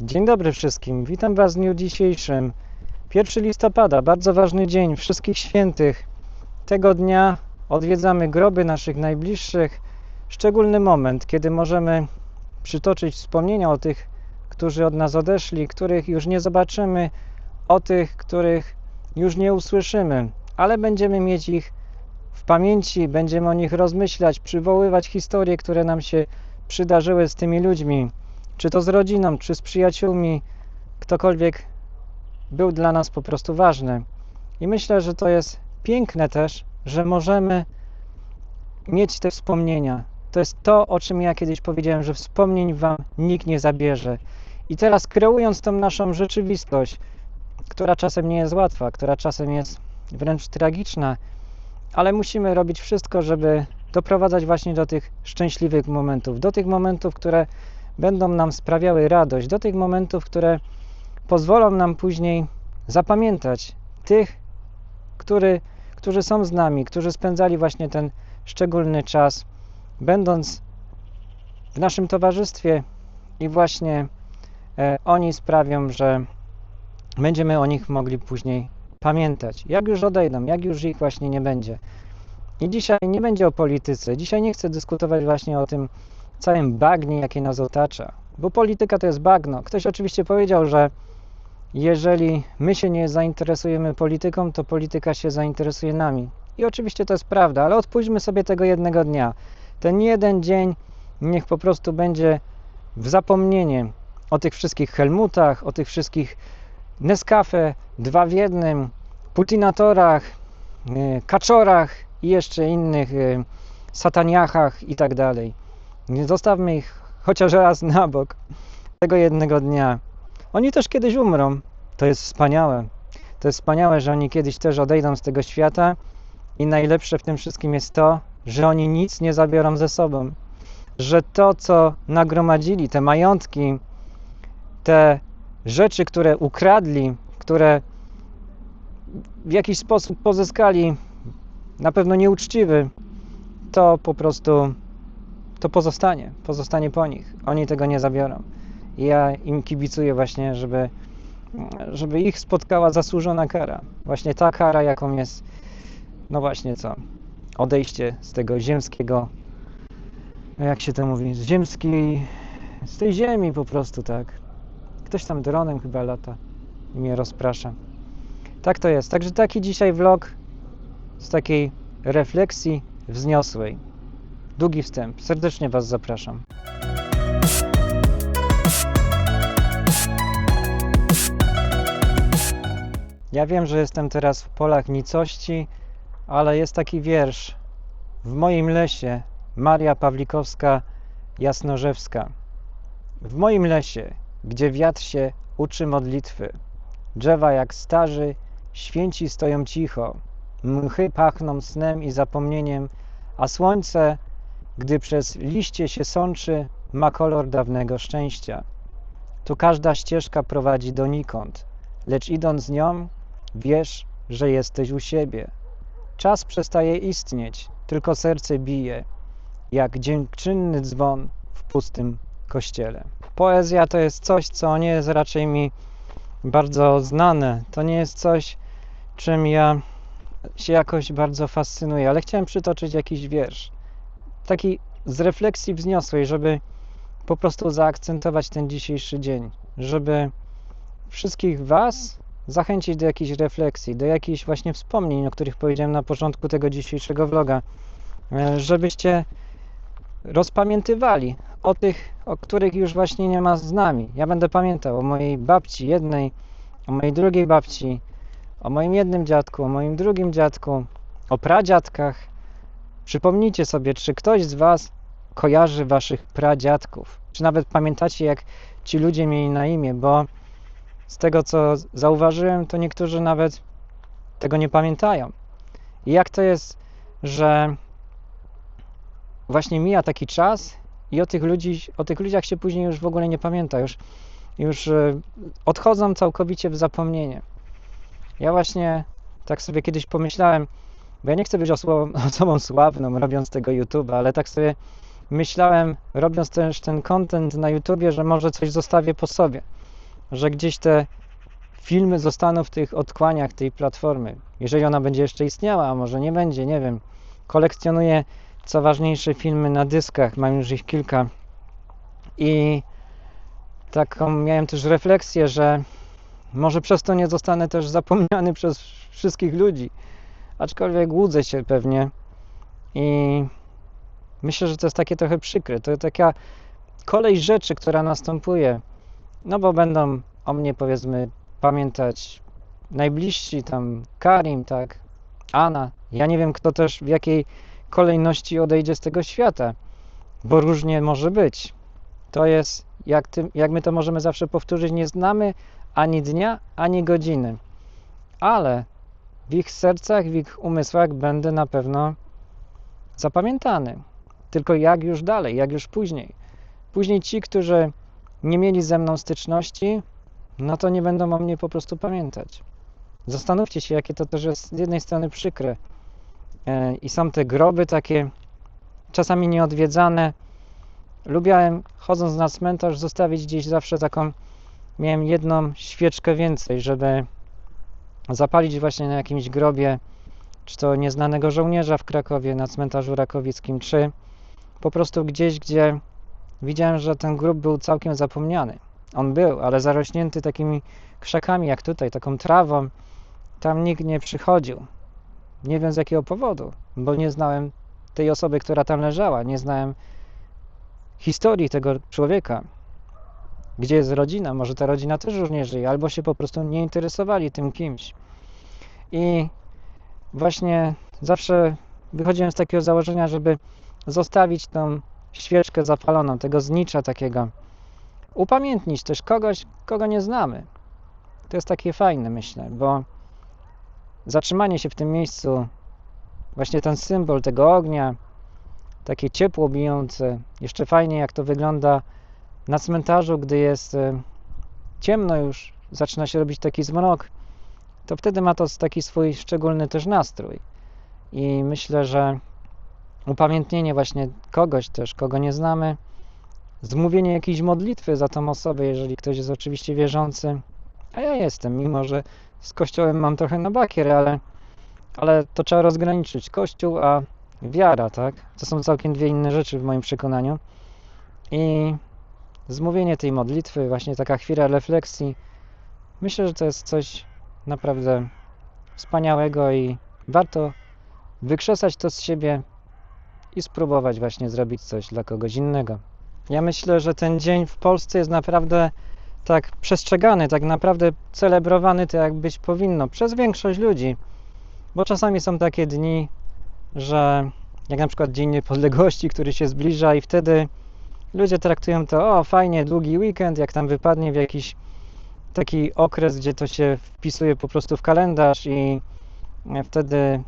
Dzień dobry wszystkim. Witam Was w dniu dzisiejszym. 1 listopada, bardzo ważny dzień wszystkich świętych. Tego dnia odwiedzamy groby naszych najbliższych. Szczególny moment, kiedy możemy przytoczyć wspomnienia o tych, którzy od nas odeszli, których już nie zobaczymy, o tych, których już nie usłyszymy, ale będziemy mieć ich w pamięci, będziemy o nich rozmyślać, przywoływać historie, które nam się przydarzyły z tymi ludźmi czy to z rodziną, czy z przyjaciółmi, ktokolwiek był dla nas po prostu ważny. I myślę, że to jest piękne też, że możemy mieć te wspomnienia. To jest to, o czym ja kiedyś powiedziałem, że wspomnień Wam nikt nie zabierze. I teraz kreując tą naszą rzeczywistość, która czasem nie jest łatwa, która czasem jest wręcz tragiczna, ale musimy robić wszystko, żeby doprowadzać właśnie do tych szczęśliwych momentów, do tych momentów, które będą nam sprawiały radość, do tych momentów, które pozwolą nam później zapamiętać tych, który, którzy są z nami, którzy spędzali właśnie ten szczególny czas, będąc w naszym towarzystwie i właśnie e, oni sprawią, że będziemy o nich mogli później pamiętać. Jak już odejdą, jak już ich właśnie nie będzie. I dzisiaj nie będzie o polityce. Dzisiaj nie chcę dyskutować właśnie o tym, całym bagnie, jakie nas otacza. Bo polityka to jest bagno. Ktoś oczywiście powiedział, że jeżeli my się nie zainteresujemy polityką, to polityka się zainteresuje nami. I oczywiście to jest prawda, ale odpuśćmy sobie tego jednego dnia. Ten jeden dzień niech po prostu będzie w zapomnienie o tych wszystkich Helmutach, o tych wszystkich Nescafe, dwa w jednym, Putinatorach, y, Kaczorach i jeszcze innych y, sataniachach i tak dalej. Nie zostawmy ich chociaż raz na bok tego jednego dnia. Oni też kiedyś umrą. To jest wspaniałe. To jest wspaniałe, że oni kiedyś też odejdą z tego świata i najlepsze w tym wszystkim jest to, że oni nic nie zabiorą ze sobą. Że to, co nagromadzili, te majątki, te rzeczy, które ukradli, które w jakiś sposób pozyskali, na pewno nieuczciwy, to po prostu to pozostanie, pozostanie po nich. Oni tego nie zabiorą. Ja im kibicuję właśnie, żeby, żeby ich spotkała zasłużona kara. Właśnie ta kara, jaką jest, no właśnie co, odejście z tego ziemskiego, jak się to mówi, z ziemskiej, z tej ziemi po prostu, tak. Ktoś tam dronem chyba lata i mnie rozprasza. Tak to jest. Także taki dzisiaj vlog z takiej refleksji wzniosłej. Długi wstęp. Serdecznie Was zapraszam. Ja wiem, że jestem teraz w polach nicości, ale jest taki wiersz. W moim lesie Maria Pawlikowska Jasnorzewska. W moim lesie, gdzie wiatr się uczy modlitwy, drzewa jak starzy, święci stoją cicho, mchy pachną snem i zapomnieniem, a słońce gdy przez liście się sączy, ma kolor dawnego szczęścia. Tu każda ścieżka prowadzi donikąd, lecz idąc nią, wiesz, że jesteś u siebie. Czas przestaje istnieć, tylko serce bije, jak dziękczynny dzwon w pustym kościele. Poezja to jest coś, co nie jest raczej mi bardzo znane. To nie jest coś, czym ja się jakoś bardzo fascynuję, ale chciałem przytoczyć jakiś wiersz taki z refleksji wzniosłej, żeby po prostu zaakcentować ten dzisiejszy dzień, żeby wszystkich Was zachęcić do jakiejś refleksji, do jakichś właśnie wspomnień, o których powiedziałem na początku tego dzisiejszego vloga, e, żebyście rozpamiętywali o tych, o których już właśnie nie ma z nami. Ja będę pamiętał o mojej babci jednej, o mojej drugiej babci, o moim jednym dziadku, o moim drugim dziadku, o pradziadkach, Przypomnijcie sobie, czy ktoś z Was kojarzy Waszych pradziadków? Czy nawet pamiętacie, jak ci ludzie mieli na imię? Bo z tego, co zauważyłem, to niektórzy nawet tego nie pamiętają. I jak to jest, że właśnie mija taki czas i o tych, ludzi, o tych ludziach się później już w ogóle nie pamięta, już, już e, odchodzą całkowicie w zapomnienie. Ja właśnie tak sobie kiedyś pomyślałem, bo ja nie chcę być osobą, sławną, robiąc tego YouTube, ale tak sobie myślałem, robiąc też ten content na YouTubie, że może coś zostawię po sobie. że gdzieś te filmy zostaną w tych odkłaniach tej platformy. Jeżeli ona będzie jeszcze istniała, a może nie będzie, nie wiem. Kolekcjonuję co ważniejsze filmy na dyskach, mam już ich kilka. I taką miałem też refleksję, że może przez to nie zostanę też zapomniany przez wszystkich ludzi. Aczkolwiek łudzę się pewnie i myślę, że to jest takie trochę przykre. To taka kolej rzeczy, która następuje. No bo będą o mnie powiedzmy pamiętać najbliżsi, tam Karim, tak, Anna. Ja nie wiem, kto też w jakiej kolejności odejdzie z tego świata, bo różnie może być. To jest, jak, ty, jak my to możemy zawsze powtórzyć, nie znamy ani dnia, ani godziny, ale w ich sercach, w ich umysłach będę na pewno zapamiętany. Tylko jak już dalej, jak już później. Później ci, którzy nie mieli ze mną styczności, no to nie będą o mnie po prostu pamiętać. Zastanówcie się, jakie to też jest z jednej strony przykre. E, I są te groby takie czasami nieodwiedzane. Lubiałem, chodząc na cmentarz, zostawić gdzieś zawsze taką, miałem jedną świeczkę więcej, żeby zapalić właśnie na jakimś grobie, czy to nieznanego żołnierza w Krakowie, na cmentarzu rakowickim, czy po prostu gdzieś, gdzie widziałem, że ten grób był całkiem zapomniany. On był, ale zarośnięty takimi krzakami jak tutaj, taką trawą. Tam nikt nie przychodził. Nie wiem z jakiego powodu, bo nie znałem tej osoby, która tam leżała. Nie znałem historii tego człowieka. Gdzie jest rodzina? Może ta rodzina też różnie żyje, albo się po prostu nie interesowali tym kimś. I właśnie zawsze wychodziłem z takiego założenia, żeby zostawić tą świeczkę zapaloną, tego znicza takiego. Upamiętnić też kogoś, kogo nie znamy. To jest takie fajne, myślę, bo zatrzymanie się w tym miejscu, właśnie ten symbol tego ognia, takie ciepło bijące, jeszcze fajnie jak to wygląda na cmentarzu, gdy jest e, ciemno już, zaczyna się robić taki zmrok, to wtedy ma to taki swój szczególny też nastrój. I myślę, że upamiętnienie właśnie kogoś też, kogo nie znamy, zmówienie jakiejś modlitwy za tą osobę, jeżeli ktoś jest oczywiście wierzący, a ja jestem, mimo że z kościołem mam trochę na bakier, ale, ale to trzeba rozgraniczyć. Kościół a wiara, tak? To są całkiem dwie inne rzeczy w moim przekonaniu. I zmówienie tej modlitwy, właśnie taka chwila refleksji, myślę, że to jest coś naprawdę wspaniałego i warto wykrzesać to z siebie i spróbować właśnie zrobić coś dla kogoś innego. Ja myślę, że ten dzień w Polsce jest naprawdę tak przestrzegany, tak naprawdę celebrowany tak jak być powinno przez większość ludzi. Bo czasami są takie dni, że jak na przykład Dzień Niepodległości, który się zbliża i wtedy ludzie traktują to, o fajnie, długi weekend, jak tam wypadnie w jakiś taki okres, gdzie to się wpisuje po prostu w kalendarz i wtedy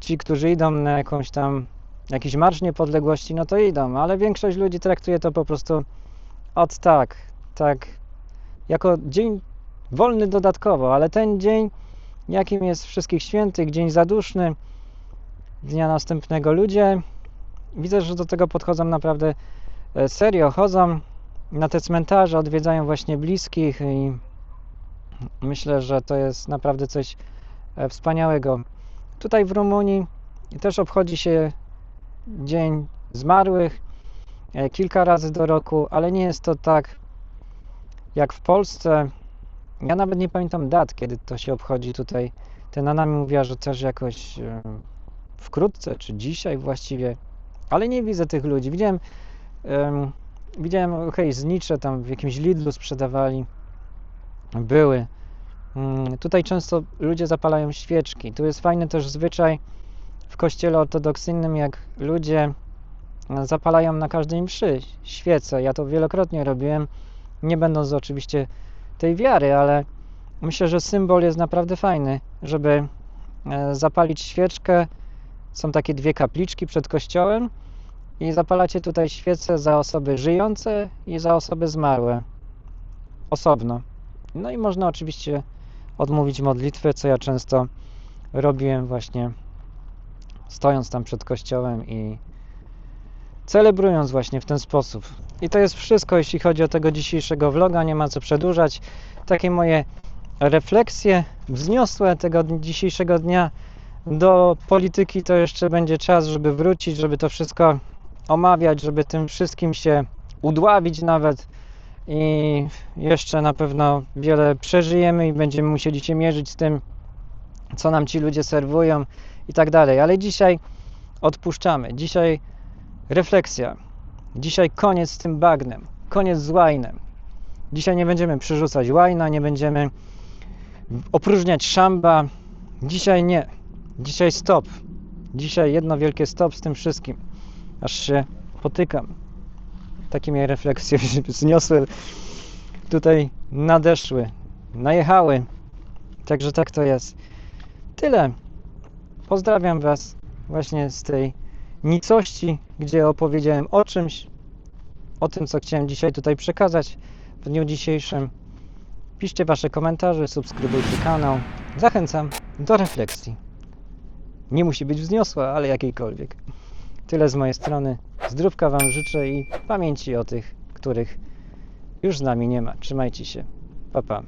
ci, którzy idą na jakąś tam jakiś marsz niepodległości, no to idą, ale większość ludzi traktuje to po prostu od tak, tak, jako dzień wolny dodatkowo, ale ten dzień, jakim jest Wszystkich Świętych, dzień zaduszny, dnia następnego ludzie, widzę, że do tego podchodzą naprawdę e, serio, chodzą na te cmentarze, odwiedzają właśnie bliskich i myślę, że to jest naprawdę coś e, wspaniałego. Tutaj w Rumunii też obchodzi się Dzień Zmarłych e, kilka razy do roku, ale nie jest to tak jak w Polsce. Ja nawet nie pamiętam dat, kiedy to się obchodzi tutaj. Ten Anami mówiła, że też jakoś e, wkrótce, czy dzisiaj właściwie, ale nie widzę tych ludzi. Widziałem, um, widziałem ok, znicze tam w jakimś Lidlu sprzedawali, były. Um, tutaj często ludzie zapalają świeczki. Tu jest fajny też zwyczaj, w kościele ortodoksyjnym, jak ludzie zapalają na każdej mszy świece. Ja to wielokrotnie robiłem, nie będąc oczywiście tej wiary, ale myślę, że symbol jest naprawdę fajny, żeby e, zapalić świeczkę. Są takie dwie kapliczki przed kościołem i zapalacie tutaj świece za osoby żyjące i za osoby zmarłe osobno. No i można oczywiście odmówić modlitwę, co ja często robiłem właśnie stojąc tam przed kościołem i celebrując właśnie w ten sposób. I to jest wszystko, jeśli chodzi o tego dzisiejszego vloga. Nie ma co przedłużać. Takie moje refleksje wzniosłe tego dzisiejszego dnia do polityki to jeszcze będzie czas, żeby wrócić, żeby to wszystko omawiać, żeby tym wszystkim się udławić nawet i jeszcze na pewno wiele przeżyjemy i będziemy musieli się mierzyć z tym, co nam ci ludzie serwują i tak dalej. Ale dzisiaj odpuszczamy. Dzisiaj refleksja. Dzisiaj koniec z tym bagnem. Koniec z łajnem. Dzisiaj nie będziemy przyrzucać łajna, nie będziemy opróżniać szamba. Dzisiaj nie. Dzisiaj stop. Dzisiaj jedno wielkie stop z tym wszystkim. Aż się potykam. Takie mnie refleksje wzniosły. Tutaj nadeszły. Najechały. Także tak to jest. Tyle. Pozdrawiam Was właśnie z tej nicości, gdzie opowiedziałem o czymś, o tym, co chciałem dzisiaj tutaj przekazać w dniu dzisiejszym. Piszcie Wasze komentarze, subskrybujcie kanał. Zachęcam do refleksji. Nie musi być wzniosła, ale jakiejkolwiek. Tyle z mojej strony. Zdrówka Wam życzę i pamięci o tych, których już z nami nie ma. Trzymajcie się. Pa, pa.